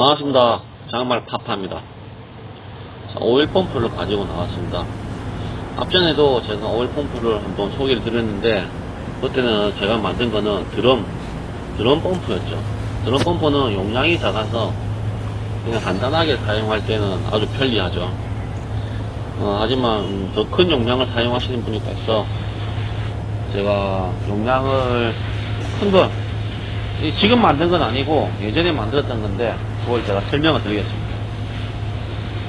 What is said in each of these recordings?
반갑습니다. 장말 파파입니다. 자, 오일 펌프를 가지고 나왔습니다. 앞전에도 제가 오일 펌프를 한번 소개를 드렸는데 그때는 제가 만든 거는 드럼 드럼 펌프였죠. 드럼 펌프는 용량이 작아서 그냥 간단하게 사용할 때는 아주 편리하죠. 어, 하지만 더 큰 용량을 사용하시는 분이 있어 제가 용량을 큰 걸, 이 지금 만든 건 아니고 예전에 만들었던 건데 그걸 제가 설명을 드리겠습니다.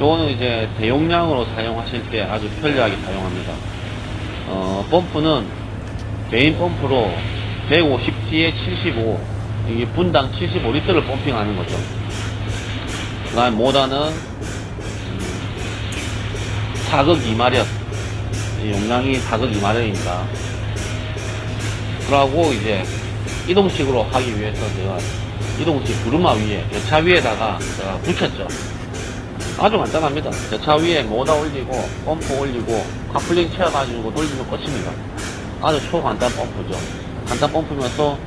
요거는 이제 대용량으로 사용하실 때 아주 편리하게 사용합니다. 어, 펌프는 메인 펌프로 150T에 75, 이게 분당 75리터를 펌핑하는 거죠. 그 다음에 모다는 음, 사극 2마력, 용량이 사극 2마력이니까 그러고 이제 이동식으로 하기 위해서 제가 이동식 구르마 위에 차 위에다가 제가 붙였죠. 아주 간단합니다. 차 위에 모다 올리고 펌프 올리고 카플링 채워가지고 돌리면 끝입니다. 아주 초간단 펌프죠. 간단 펌프면서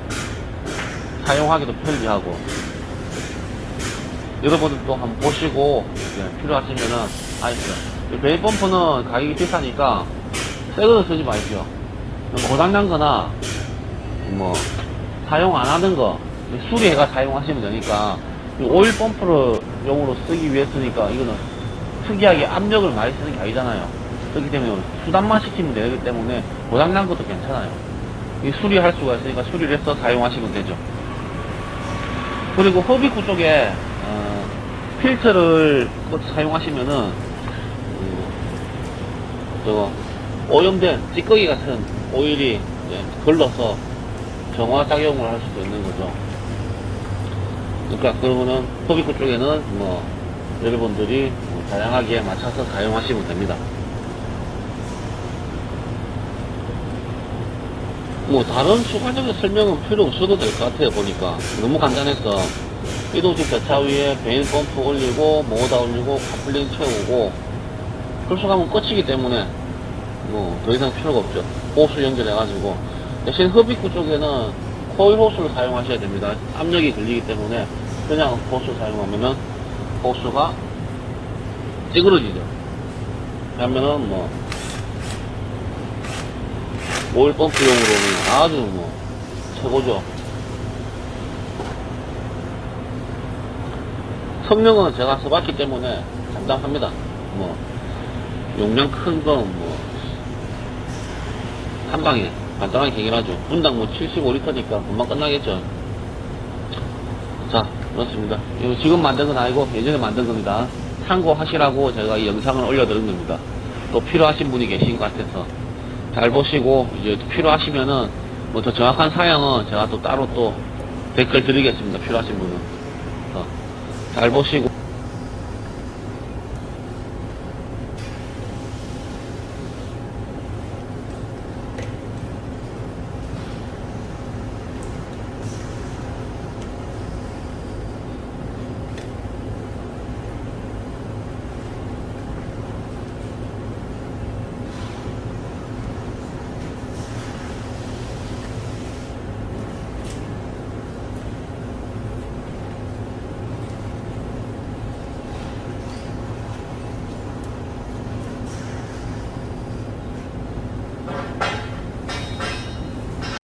사용하기도 편리하고 여러분들도 한번 보시고 이제 필요하시면은 아이스 메인 펌프는 가격이 비싸니까 새 거는 쓰지 마십시오. 고장난 거나 뭐 사용 안 하는 거 수리해가 사용하시면 되니까 이 오일 펌프를 용으로 쓰기 위해서니까 이거는 특이하게 압력을 많이 쓰는 게 아니잖아요. 그렇기 때문에 수단만 시키면 되기 때문에 고장난 것도 괜찮아요. 이 수리할 수가 있으니까 수리를 해서 사용하시면 되죠. 그리고 허비구 쪽에 어, 필터를 꼭 사용하시면은 음, 저거 오염된 찌꺼기 같은 오일이 걸러서 정화 작용을 할 수도 있는 거죠. 그러니까 그러면은 허비구 쪽에는 뭐 여러분들이 뭐 다양하게 맞춰서 사용하시면 됩니다. 뭐 다른 추가적인 설명은 필요 없어도 될 것 같아요 보니까 너무 간단해서 이동식 자차 위에 베인 펌프 올리고 모다 올리고 카플링 채우고 그렇게 하면 끝이기 때문에 뭐 더 이상 필요가 없죠 호스 연결해 가지고 대신 흡입구 쪽에는 코일 호스를 사용하셔야 됩니다 압력이 걸리기 때문에 그냥 호스 사용하면은 호스가 찌그러지죠 그러면은 뭐 오일 펌프용으로는 아주 뭐 최고죠. 성능은 제가 써봤기 때문에 담당합니다. 뭐 용량 큰 건 뭐 한 방에 간단하게 해결하죠. 분당 뭐 75리터니까 금방 끝나겠죠. 자, 그렇습니다. 지금 만든 건 아니고 예전에 만든 겁니다. 참고하시라고 제가 이 영상을 올려드린 겁니다. 또 필요하신 분이 계신 것 같아서 잘 보시고 이제 필요하시면은 뭐 더 정확한 사양은 제가 또 따로 또 댓글 드리겠습니다. 필요하신 분은 어, 잘 보시고